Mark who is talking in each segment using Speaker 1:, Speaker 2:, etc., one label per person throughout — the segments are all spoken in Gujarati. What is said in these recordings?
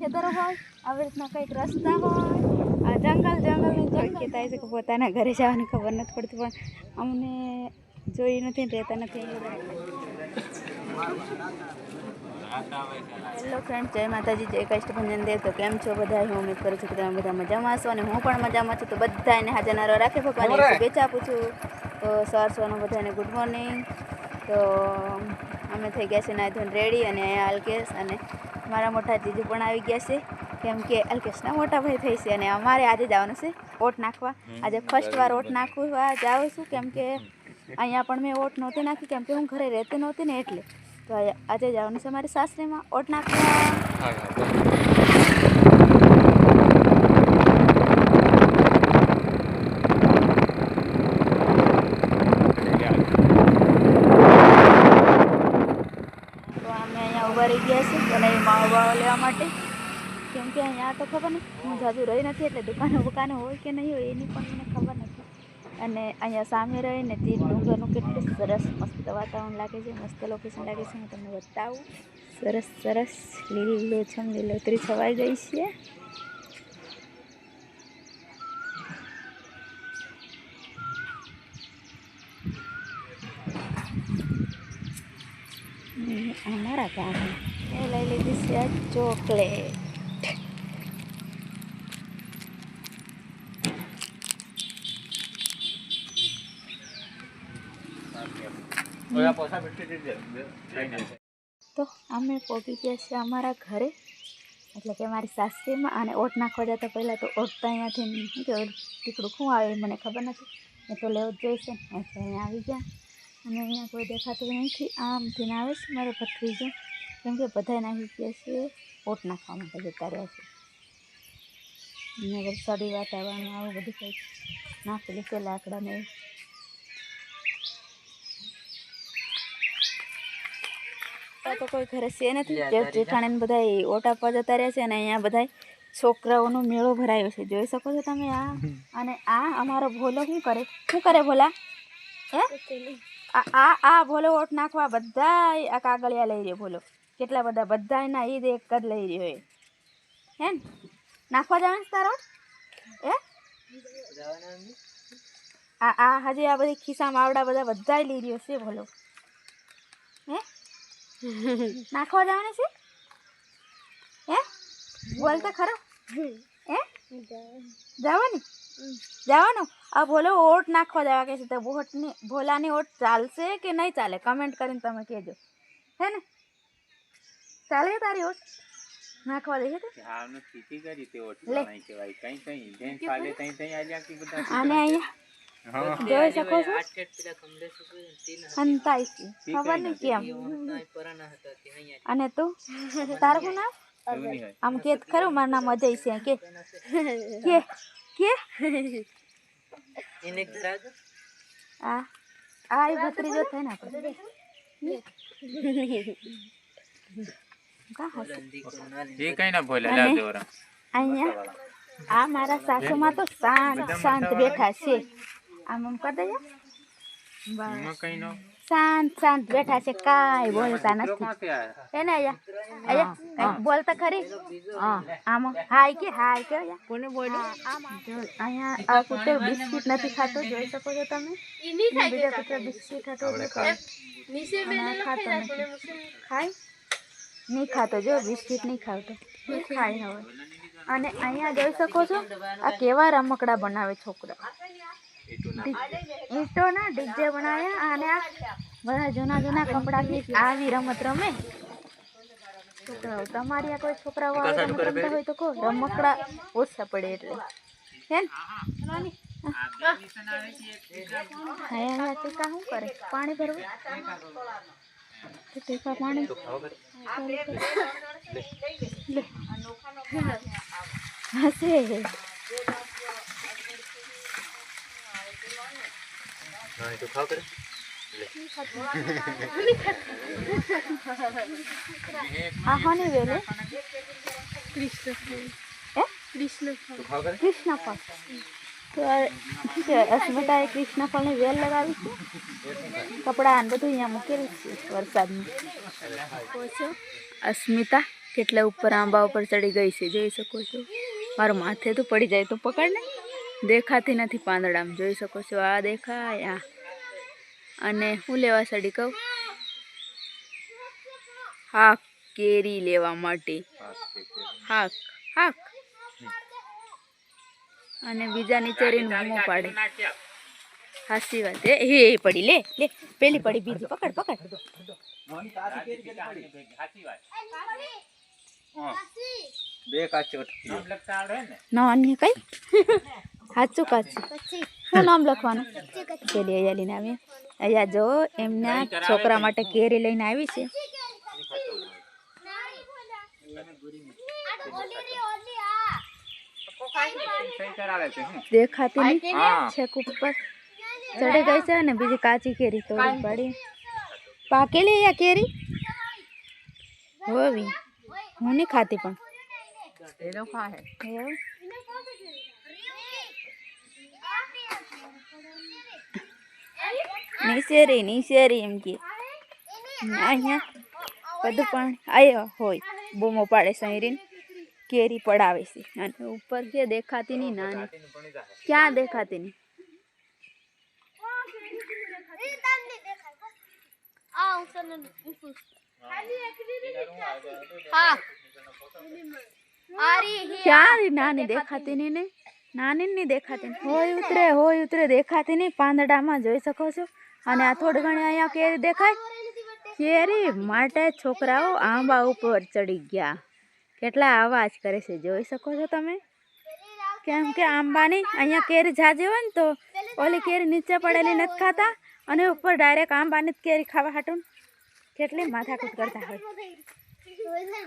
Speaker 1: ખેતરો હોય આવી રીતના કંઈક રસ્તા હોય આ જંગલ જંગલની કે છે કે પોતાના ઘરે જવાની ખબર નથી પડતી પણ અમને જોઈ નથી રહેતા નથી. હેલો ફ્રેન્ડ જય માતાજી જય કષ્ટભંજન દેવ. તો કેમ છો બધા? હું ઉમેદ કરું છું કે તમે બધા મજામાં હશો અને હું પણ મજામાં છું. તો બધાને હાજર નારો રાખે ભગવાન શુભેચ્છા આપું છું. તો સવાર સવારનું બધાને ગુડ મોર્નિંગ તો અમે થઈ ગયા છે નાઈ ધોઈને રેડી અને અહીંયા અલ્કેશ અને મારા મોટા જીજુ પણ આવી ગયા છે. કેમ કે અલ્કેશના મોટા ભાઈ થઈ છે અને અમારે આજે જવાનું છે ઓટ નાખવા. આજે ફર્સ્ટ વાર ઓટ નાખવા જાઉં છું કેમ કે અહીંયા પણ મેં ઓટ નહોતી નાખી કેમ કે હું ઘરે રહેતી નહોતી ને એટલે. તો આજે જવાનું છે મારી સાસરીમાં ઓટ નાખવા તો અમે અહીંયા ઊભા રહી ગયા છે બનાવી માવો બાવો લેવા માટે કેમ કે અહીંયા તો ખબર નહીં હું જાજુ રહી નથી એટલે દુકાનો બુકાનો હોય કે નહીં હોય એની પણ મને ખબર નથી. અને અહીંયા સામે રહીને તે ડુંગરનું કેટલું સરસ મસ્ત વાતાવરણ લાગે છે. મસ્ત લોકેશન લાગે છે. હું તમને બતાવું. સરસ સરસ લીલોછમ લીલોતરી છવાઈ ગઈ છે. અમારા ગામમાં એ લઈ લીધી છે ચોકલેટ. તો અમે પહોંચી ગયા છીએ અમારા ઘરે. એટલે કે મારી સાસરીમાં અને ઓટ નાખવા જતા પહેલાં તો ઓટ તો અહીંયાથી શું કે ટીકડું શું આવે મને ખબર નથી. એ તો લેવો જ જોઈશે. ને એટલે અહીંયા આવી ગયા. અને અહીંયા કોઈ દેખાતું નથી. આમથી ને આવે છે મારો ભત્રીજો. કેમ કે બધા નાખી ગયા છે ઓટ નાખવા માટે જતા રહ્યા છે અહીંયા વરસાદી વાતાવરણ આવું બધું કંઈક નાખેલું છે લાકડાને એવું. તો કોઈ ઘરે છે નથી. જેઠાણી બધા ઓટા પર જતા રહ્યા છે અને અહીંયા બધા છોકરાઓનો મેળો ભરાયો છે. જોઈ શકો છો તમે આ? અને આ અમારો ભોલો શું કરે? શું કરે ભોલા? હે? આ આ આ ભોલો ઓટ નાખવા બધા આ કાગળિયા લઈ રહ્યો ભોલો. કેટલા બધા? બધા એના ઈદ એક જ લઈ રહ્યો એ. હે ને? નાખવા જવાનું તારો? એ આ આ હજી આ બધી ખિસ્સામાં આવડા બધા બધા લઈ રહ્યો છે ભોલો. હે? નાખવા જવાની છે? હે? બોલ તો ખરો. હે? જવાની? જવાનું? આ ભોલો ઓટ નાખવા જવા કે છે તો ભોટની ભોલાની ઓટ ચાલશે કે નહીં ચાલે? કમેન્ટ કરીને તમે કહેજો. હે ને? ચાલે તારી ઓટ? નાખવા દે છે લે. આને અહીંયા જોઈ શકો છો. હંતાઈ છે ખબર નહીં કેમ. અને તું? તારું નામ? આમ કે ખરું મારું નામ અજય છે. કે કે કે? આ આ ઈ ભત્રીજો થાય ને આપણે.
Speaker 2: એ કઈ ના ભોલે લાવ દેવરા
Speaker 1: અહીંયા આ મારા સાસુમાં તો શાંત શાંત બેઠા છે. આમ આમ કરી દેજો. બસ.
Speaker 2: એમાં કઈ નો
Speaker 1: શાંત શાંત બેઠા છે કાંઈ બોલતા નથી.
Speaker 2: આયા.
Speaker 1: એને અહીંયા અહીંયા બોલતા ખરી? આમ હાય કે હાય કે કોને બોલ્યું? અહીંયા આ કૂતરો બિસ્કિટ નથી ખાતો જોઈ શકો છો તમે? બીજા કૂતરા બિસ્કિટ ખાતો ખાય. નહીં ખાતો જો બિસ્કિટ નહીં ખાતો નહીં ખાય. હવે. અને અહીંયા જોઈ શકો છો આ કેવા રમકડા બનાવે છોકરા. ઈંટોના. ડીજે બનાવ્યા અને આ બધા જૂના જૂના કપડાથી આવી રમત રમે. તો તમારી આ કોઈ છોકરાઓ આવી રમત હોય તો કહો. રમકડા ઓછા પડે એટલે. હે ને? હા ટીકા શું કરે? પાણી ભરવું? તો ટીકા પાણી લે. હશે. આ હોની વેલે. હે? કૃષ્ણ ફળ તો શું કહેવાય? અસ્મિતાએ કૃષ્ણ ફળની વેલ લગાવી છે. કપડાં બધું અહીંયા મૂકેલું છે વરસાદનું. અસ્મિતા કેટલા ઉપર આંબા ઉપર ચડી ગઈ છે જોઈ શકો છો. મારું માથે તો પડી જાય તો પકડ ને. દેખાતી નથી પાંદડામાં. જોઈ શકો છો આ દેખાય આ. અને હું લેવા સડી કહું? હાક કેરી લેવા માટે. હાક હાક. અને બીજા નીચે રહીને પાડે. હાસી વાત. એ હે એ પડી લે લે. પેલી પડી બીજી. પકડ પકડ.
Speaker 2: બે કાચી લખતા
Speaker 1: નાની કઈ? સાચું કાચું શું નામ લખવાનું? પેલી અહીંયા લઈને આવી અહીંયા જો એમના છોકરા માટે કેરી લઈને આવી છે. દેખાતી નહીં. છેક ઉપર ચડી ગઈ છે ને બીજી કાચી કેરી તોડી પડી. પાકેલી અહીંયા કેરી? હોવી. હું નહીં ખાતી પણ.
Speaker 2: એ લોકો
Speaker 1: નિશેરી નીચેરી એમ કે. અહીંયા બધું પણ આયો હોય. બૂમો પાડે સૈરીન કેરી પડાવે છે. અને ઉપર કે દેખાતી નહીં નાની ક્યાં દેખાતી નહીં ક્યાં નાની દેખાતી નહીં ને? નાની નહીં દેખાતી. હોય ઉતરે હોય ઉતરે દેખાતી નહીં. પાંદડામાં જોઈ શકો છો. અને આ થોડી ઘણી અહીંયા કેરી દેખાય. કેરી માટે છોકરાઓ આંબા ઉપર ચડી ગયા. કેટલા અવાજ કરે છે જોઈ શકો છો તમે? કેમ કે આંબાની અહીંયા કેરી જાજી હોય ને તો ઓલી કેરી નીચે પડેલી નથી ખાતા અને ઉપર ડાયરેક્ટ આંબાની જ કેરી ખાવા હાટું કેટલી માથાકૂટ કરતા હોય.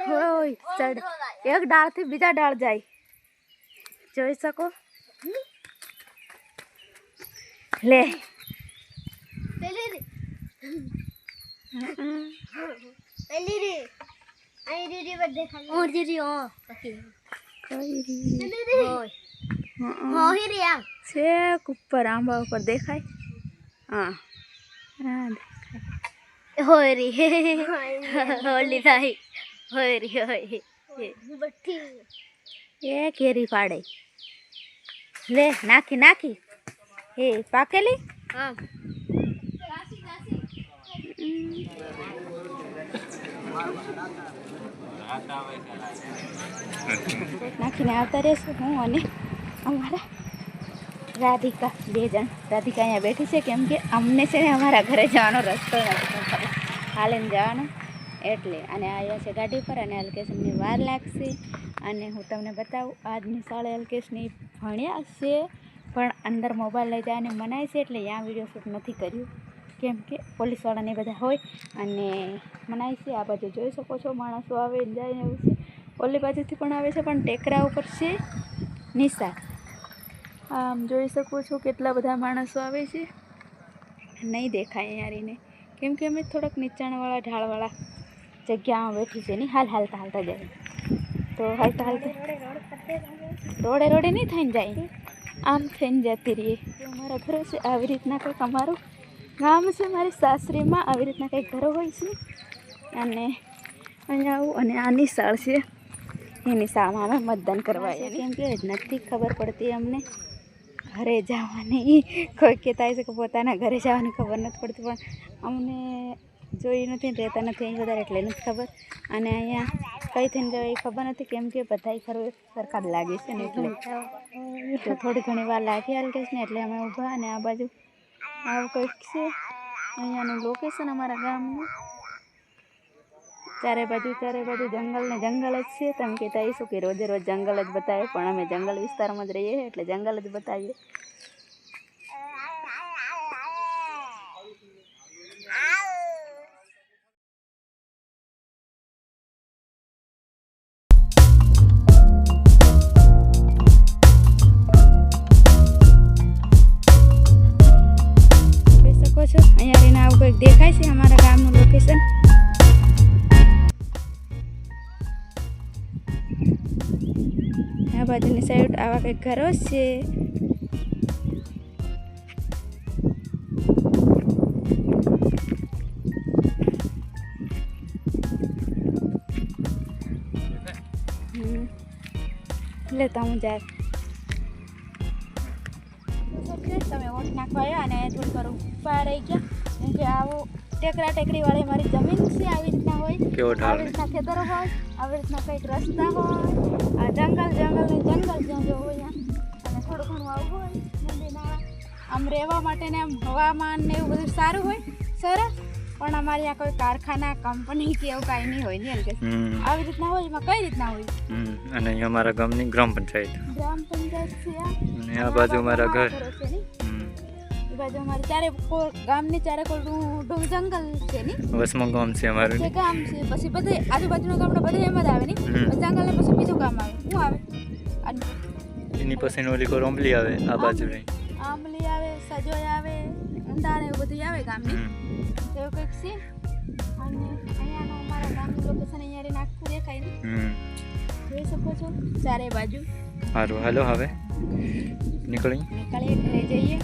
Speaker 1: હોય ચડ. એક ડાળથી બીજા ડાળ જાય. જોઈ શકો લે છેક ઉપર આંબા ઉપર દેખાય હા હા દેખાય
Speaker 3: હોલી થાય હોય રી હોય
Speaker 1: એ કેરી પાડે લે નાખી નાખી. એ પાકેલી
Speaker 3: હા.
Speaker 1: નાખીને આવતા રહેશું હું અને અમારા રાધિકા બે જણ. રાધિકા અહીંયા બેઠી છે કેમ કે અમને છે ને અમારા ઘરે જવાનો રસ્તો નથી હાલીને જવાનો. એટલે અને આવ્યા છે ગાડી પર અને અલ્કેશની વાર લાગશે. અને હું તમને બતાવું, આજની શાળે અલ્કેશની ભણ્યા છે, પણ અંદર મોબાઈલ લઈ જવાની મનાય છે એટલે ત્યાં વીડિયો શૂટ નથી કર્યું. કેમ કે પોલીસવાળાને બધા હોય અને મનાય છે. આ બાજુ જોઈ શકો છો, માણસો આવે જાય એવું છે. ઓલી બાજુથી પણ આવે છે, પણ ટેકરા ઉપર છે નિશા આમ જોઈ શકો છો કેટલા બધા માણસો આવે છે. નહીં દેખાય યારીને કેમ કે અમે થોડાક નીચાણવાળા, ઢાળવાળા જગ્યામાં બેઠી છે ને, હાલ હાલતા હાલતા જાય તો હાલતા હાલતા. રોડે રોડે નહીં થઈને જાય. આમ થઈને જતી રહીએ. અમારા ઘરો છે, આવી રીતના કંઈક અમારું ગામ છે, મારી સાસરીમાં આવી રીતના કંઈક ઘરો હોય છે. અને અહીંયા આવું અને આ નિશાળ છે. એની શાળામાં અમે મતદાન કરવા આવ્યા કેમ કે નથી ખબર પડતી અમને. ઘરે જવાની. કોઈ કહેતા છે કે પોતાના ઘરે જવાની ખબર નથી પડતી, પણ અમને જોઈ નથી રહેતા નથી. અહીં વધારે એટલે નથી ખબર. અને અહીંયા કઈ થઈને જવાય એ ખબર નથી કેમ કે બધાય ખરું સરખા લાગે છે ને એટલે. તો થોડી ઘણી વાર લાગી હાલ ને એટલે અમે ઊભા અને આ બાજુ આવું કંઈક છે. અહીંયાનું લોકેશન અમારા ગામનું. ચારે બાજુ ચારે બાજુ જંગલ ને જંગલ જ છે. તમે કહેતા હશો કે રોજે રોજ જંગલ જ બતાવે પણ અમે જંગલ વિસ્તારમાં જ રહીએ એટલે જંગલ જ બતાવીએ. આ બાજુની સાઈડ આવા કંઈક ઘરો છે. લેતા હું જાત તમે વોટ નાખવા આવ્યા અને થોડી વાર ઊભા રહી ગયા. કેમ કે આવો ટેકરા ટેકરી વાળી મારી જમીન છે આવી રીતના હોય.
Speaker 4: કેવો ઢાળ?
Speaker 1: આવી રીતના ખેતરો હોય આવી રીતના કંઈક રસ્તા હોય. આ જંગલ જંગલ ને જંગલ જ્યાં જો હોય અને થોડું ઘણું આવું હોય નદી આમ રહેવા માટે ને આમ હવામાન ને એવું બધું સારું હોય સરસ. પણ અમારે આ કોઈ કારખાના કંપની કે એવું કાંઈ નહીં હોય ને કે. આવી રીતના હોય એમાં કઈ રીતના હોય?
Speaker 4: અને અમારા ગામની ગ્રામ પંચાયત.
Speaker 1: ગ્રામ પંચાયત છે આ.
Speaker 4: અને આ બાજુ અમારા ઘર.
Speaker 1: એ બાજુ અમારે ચારે ગામની ચારે કોર જંગલ છે ને?
Speaker 4: વસમાં ગામ છે અમારું
Speaker 1: ગામ છે. પછી બધે આજુબાજુના ગામડા બધે એમ જ આવે ને. જંગલ ને પછી બીજું ગામ આવે. શું આવે?
Speaker 4: એની પછી ઓલી કોર ઓમ્બલી આવે આ બાજુ
Speaker 1: આંબલી આવે સજોય આવે ઊંડા એવું બધું આવે ગામની. એવું કંઈક છે? અને અહીંયાનું અમારા ગામનું લોકેશન અહીંયા રહીને દેખાય ને. જોઈ શકો છો? ચારે બાજુ.
Speaker 4: સારું હાલો હવે. નીકળી
Speaker 1: નીકળી જઈએ.